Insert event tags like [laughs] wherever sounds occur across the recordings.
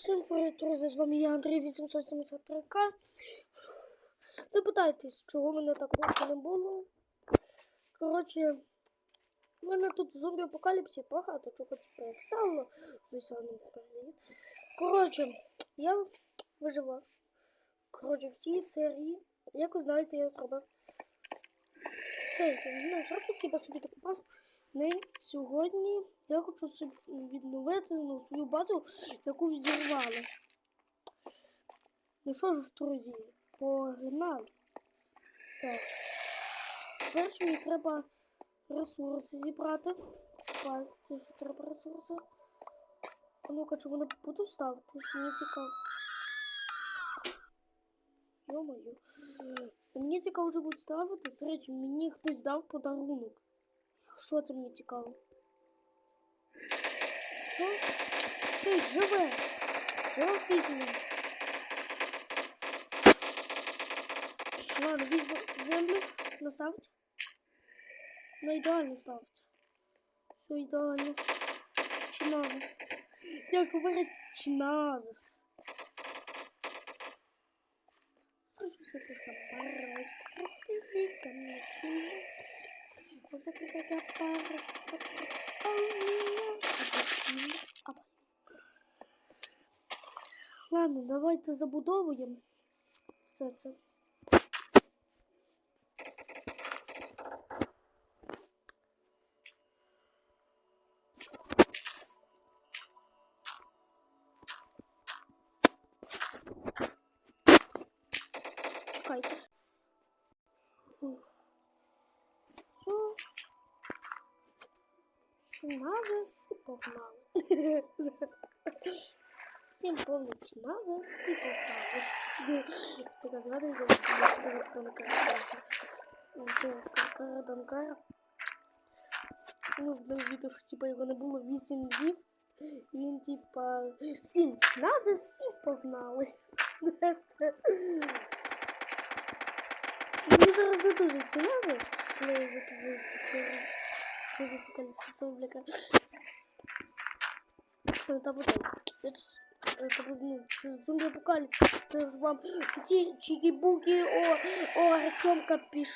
Всім привіт, друзі, з вами я Андрій 873К. Не питайтесь, чого мене так довго не було. Коротше, в мене тут в зомбі апокаліпсі багато чого типу як стало. Коротше, я виживав. Коротше, в цій серії, як ви знаєте, я зробив цей, ну, зробив типу собі таку базу. Не сьогодні я хочу відновити ну, свою базу, яку взірвали. Ну що ж, друзі, погнали. Так. Перше мені треба ресурси зібрати. А, Це що треба ресурси. А ну-ка, чому не буду ставити? Мені цікаво. Йо-моє. Мені цікаво вже буде ставити. До речі, мені хтось дав подарунок. Що це мені цікаво? Що? Що й живе? Що офігенно? Ладно, візьму землю, наставити. Ну ідеально ставиться. Все ідеально. Чиназис. Як говорять, чиназис. Скажу все только порой. Распили ко мне Ты. Посмотри, как я пару. Ладно, давайте забудовуємо все це. погнали. Всім повніч назад і погнали. Така згадується, що там Караданкара. Ну, в мене відео, що типа його не було 8 днів. І він типа всім назис і погнали. Мені зараз не дуже назис, коли я записую ці серії. Коли апокаліпсис Это, ну, це зомбі апокаліпсис. Це ж вам ті чики-буки, о, о, Артемка піш,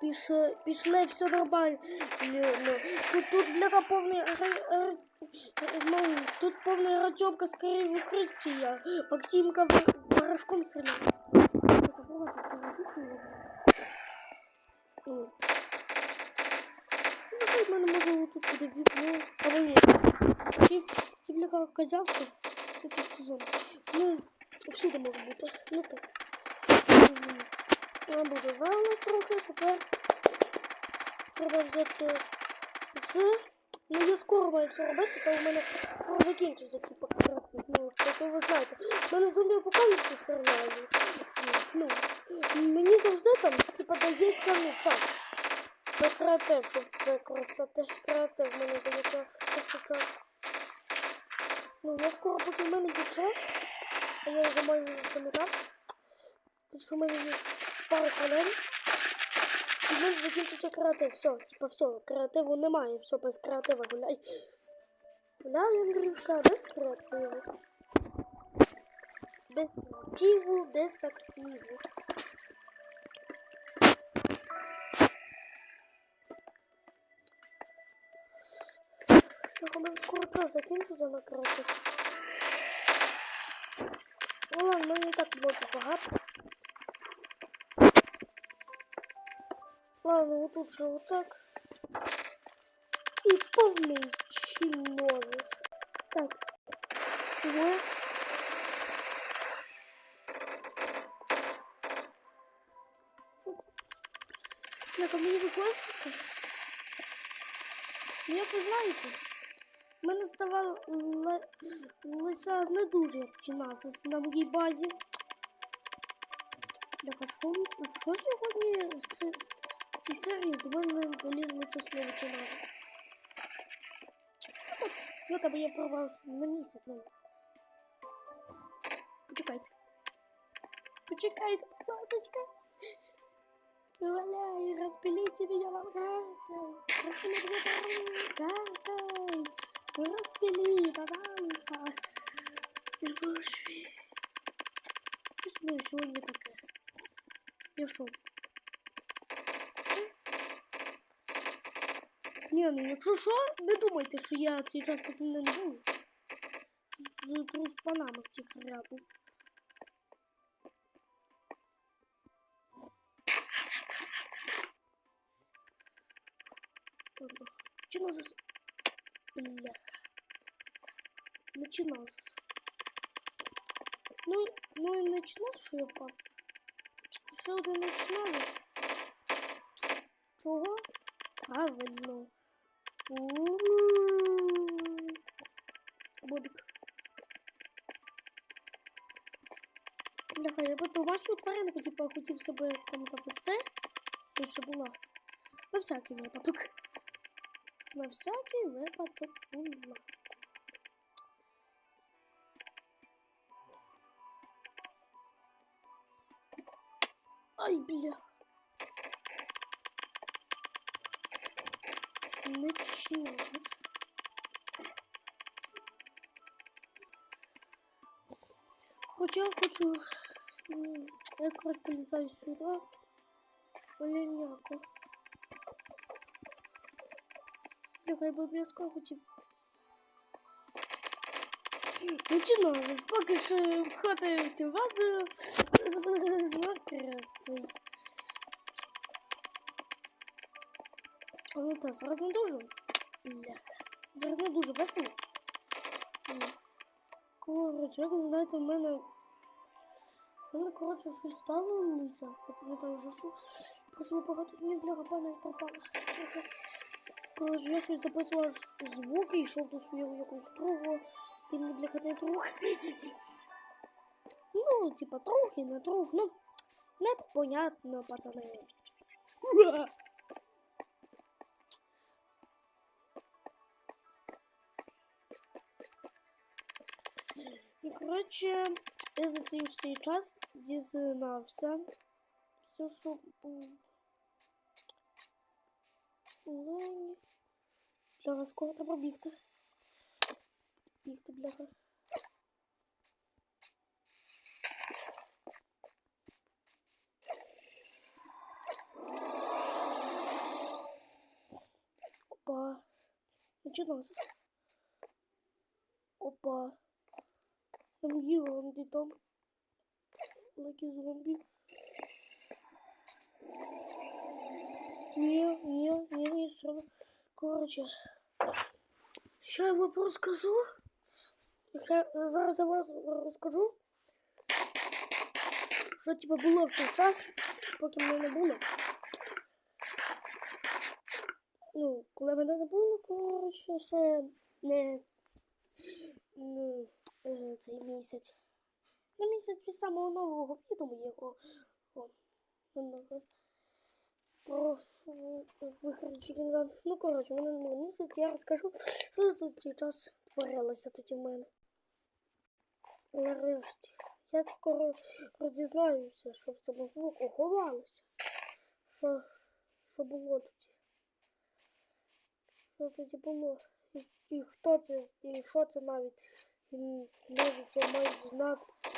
піш, пішли, все нормально. Ну, ну, тут, тут, бляха, повний, ну, тут повний Артемка скорее в укриття. Максимка в- порошком Ну, Ну, в мене може тут буде вікно. Ні. Ці, ці бляха козявки. Тут тут сезон. Ну, всюди може бути. Ну так. Я рано трохи, тепер треба взяти з. Ну, я скоро маю все робити, та у мене скоро закінчиться ці пакети. Ну, так ви знаєте. У мене зомбі апокаліпсис серіалі. Ну, мені завжди там, типа, дається ну, час. На креатив, щоб використати. Креатив в мене такий час. Ну, я скоро, поки в мене є час, а я вже майже запам'ятав. Що в мене є пару хвилин. І в мене закінчиться креатив. Все, типа все, креативу немає, все без креатива гуляй. Гуляй, Андрюшка, без креативу. Без активу, без активу. Я коли скоро час закінчуся на креатив. Ну ладно, не так много багато. Ладно, вот тут же вот так. И повний чинозис. Так. Двоє. Як мені виходить? Ну, як ви знаєте, в мене ставалося не дуже як чиназис на моїй базі. Бляха, що, що сьогодні в цій, в цій серії до мене долізло це слово чиназис? Ну, там я пробував на місяць, ну. Почекайте. Почекайте, будь ласочка. Валяй, распилите меня волгай. Распили меня волгай. Распили, пожалуйста. Боже. Щось ми сьогодні таке. Я що? Ні, ну якщо що, не думайте, що я цей час тут не був. З дружбанами в цих рябу. Ладно. Чинозис. Бляха. Начиназис. Ну, ну і начиназ, що я впав. Ще один начиназис. Чого? Правильно. Бобік. Бляха, я би домашню тваринку, типу, хотів себе там завести. І що була. На всякий випадок. На всякий випадок була. Ай, бля. Начиналось. Хоча я хочу... м, Я, короче, полетаю сюда. Оленяку. Нехай би близько хотів. Починаємо. Поки що входить в локацій. Ну так, зараз не дуже. Зараз не дуже весело. Коротше, як ви знаєте, в мене... В мене, коротше, щось сталося. Я пам'ятаю вже, що пройшло багато днів, бляха, пам'ять пропала. Коротше, я щось записував звуки, йшов до свого якогось другого. І мені, бляха, не друг. Ну, типа, і не друг. Ну, непонятно, пацани. Ура! І, коротше, я за цей цей час дізнався все, що був. Лені. Бляха, скоро треба бігти. Бігти, бляха. Опа. Начинался. Опа. Там гиганты там. Лаки зомби. Не, не, не, не страшно. Короче. Що я вам розкажу? Ще зараз я вам розкажу. Що типу було в той час, поки мене не було. Ну, коли мене не було, коротше, ще не, не е, цей місяць. На місяць від самого нового відео моєго. О. Про вихід Чікінган. Ну, коротше, мене не було місяць, я розкажу, що за цей час творилося тут у мене. Нарешті. Я скоро роздізнаюся, що в цьому звуку ховалося. Що, що було тоді. Що тоді було? І, і хто це, і що це навіть. Навіть я маю дізнатися.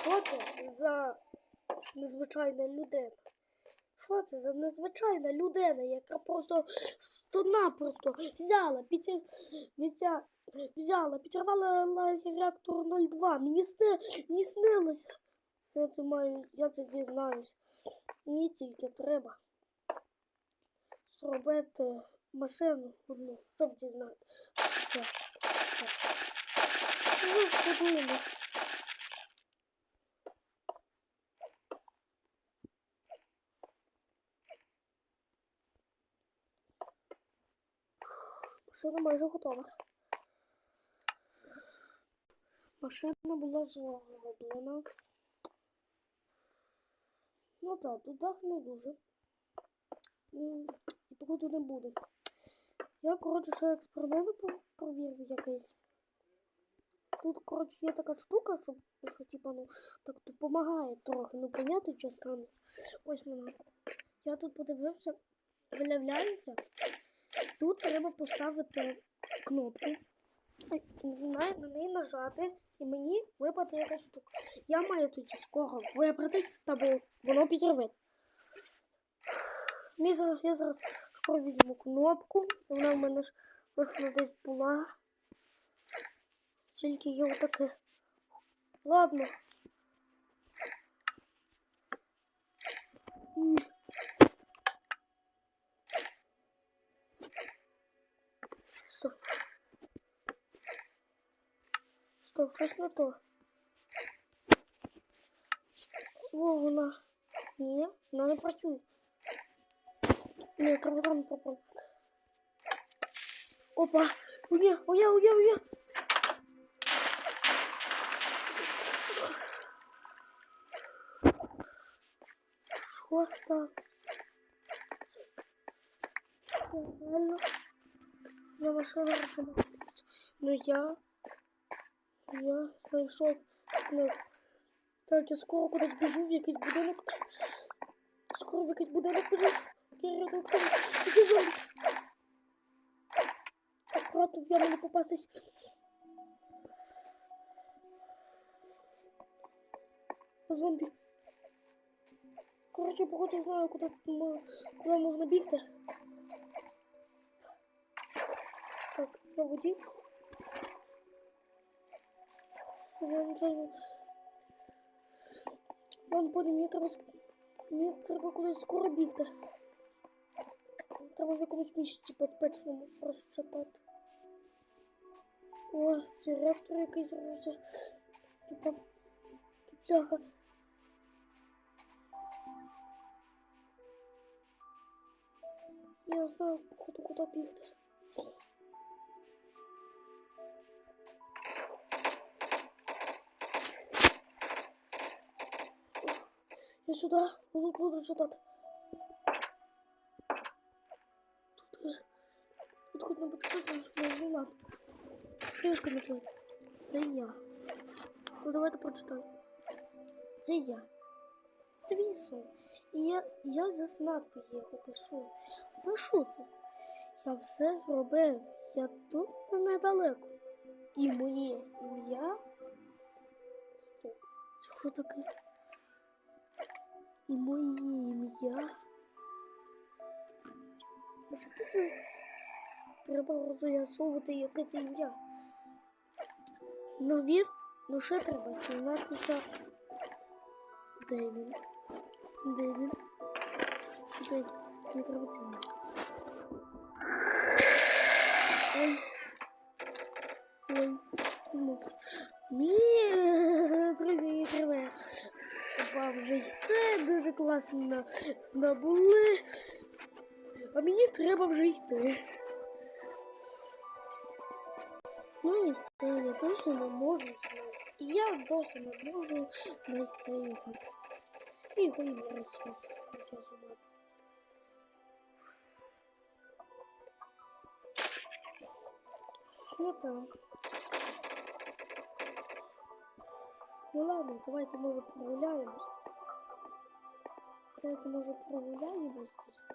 Що це за незвичайна людина? Що це за незвичайна людина, яка просто просто взяла, підір... взя... взяла, підірвала ла- реактор 02. Мені, сни... Мені снилося. Я це маю, я це дізнаюсь. Мені тільки треба зробити машину одну, щоб дізнати. Все, все. Ну, подумай. Машина майже готова. Машина була зроблена. Ну так, тут дах не дуже. М, І походу не буде. Я, коротше, ще експеримент провірив якийсь. Тут, коротше, є така штука, що, що типа, ну, так допомагає трохи, ну, поняти, що станеться. Ось вона. Я тут подивився, виявляється, тут треба поставити кнопку. На, неї нажати і мені випаде якась штука. Я маю тоді скоро вибратись, та бо воно підірве. Я зараз скоро візьму кнопку. Вона в мене ж точно десь була. Тільки є отаке. Ладно. Стоп. Стоп, щось не то. О, вона. Ні, вона не працює. Ні, треба там попробувати. Опа! Уя, уя, уя, уя! Що стало? Реально. Я машина розламалась. Ну я... Я знайшов книгу. Так, я скоро кудись біжу в якийсь будинок. Скоро в якийсь будинок біжу. Я рядом к тому. Який зомбі. Аккуратно, в яму не попастись. Зомбі. Короче, походу я знаю, куди, м- куди можна бігти. Так, я в воді. Я нічого не... Ладно, потім мені треба... ск- Мені треба кудись скоро бігти. Треба в якомусь місці безпечному розчитати. О, це реактор якийсь. Типа... Бляха. Я знаю, походу, куди бігти. Я сюда. Я тут буду читати. Книжка називається. Це я. Ну давайте прочитаю. Це я. Твій сон. І я, я заснати його пишу. Пишу це. Я все зробив. Я тут недалеко. І моє ім'я. Стоп. Це що таке? І моє ім'я. Ти це? Треба роз'ясовувати, яке це ім'я. Ну він, ну ще треба дізнатися. Де він? Де він? Де він? Не треба дізнатися. Ой. Ой. Монстр. Ні, друзі, не треба. Опа, вже йти. Дуже класно набули. А мені треба вже йти. Ну і це я досі не можу знайти. І я досі не можу знайти його. І його і не розв'язувати. Ну так. Ну ладно, давайте може прогуляємось. Давайте може прогуляємось десь.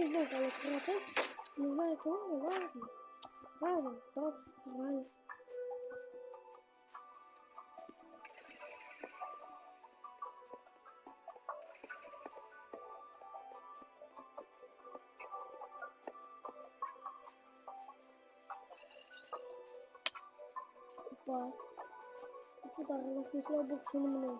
Не знаю, але креатив. Не знаю чого, ну ладно. Ладно, добре, нормально. Опа. Ударилась, не слава богу, що не мене.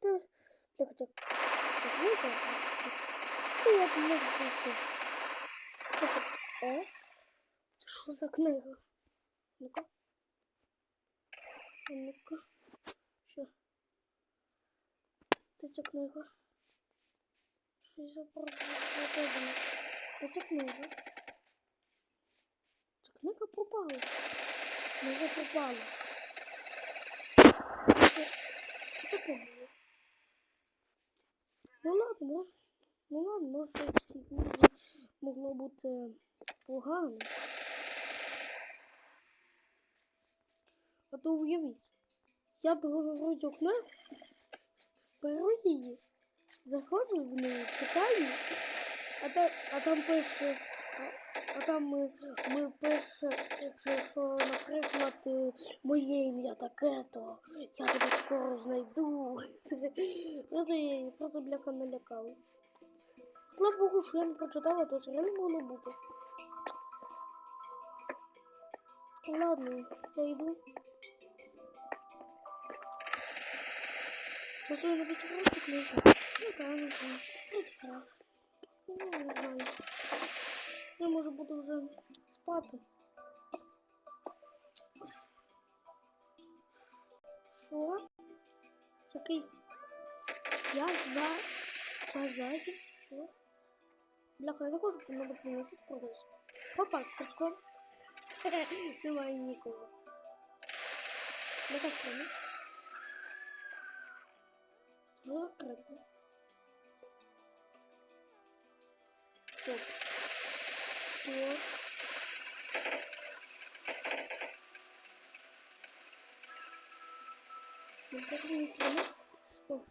Давайте йти. Я хоча б закрити. Ну, я б можу просто. Б. О, це за книга? Ну-ка. Ну-ка. Що? Де ця книга? Щось запропонувано. Де ця книга? Ця книга пропала. Книга пропала. Що, таке? Ну ладно, може, Ну ладно, може книзі могло бути погано. А то уявіть, я беру з окна, беру її, заходжу в неї, читаю, а там, а там пише, а, там ми, ми пише, що, наприклад, е, моє ім'я таке, то я тебе скоро знайду. [laughs] Просто я просто бляха налякала. Слава Богу, що я не прочитала, то все реально могло бути. Ладно, я йду. Я не потеряла книгу. Ну да, ну да. Я тікав. Ну, знаю. Я може буду вже спати. Що? Якийсь... Я за... Я ззаді? Що? Бляха, я подобатися на сіт продаж. Опа, кружком. [laughs] Немає нікого. Яка страна? Що закрито? Стоп. Стоп. Ну,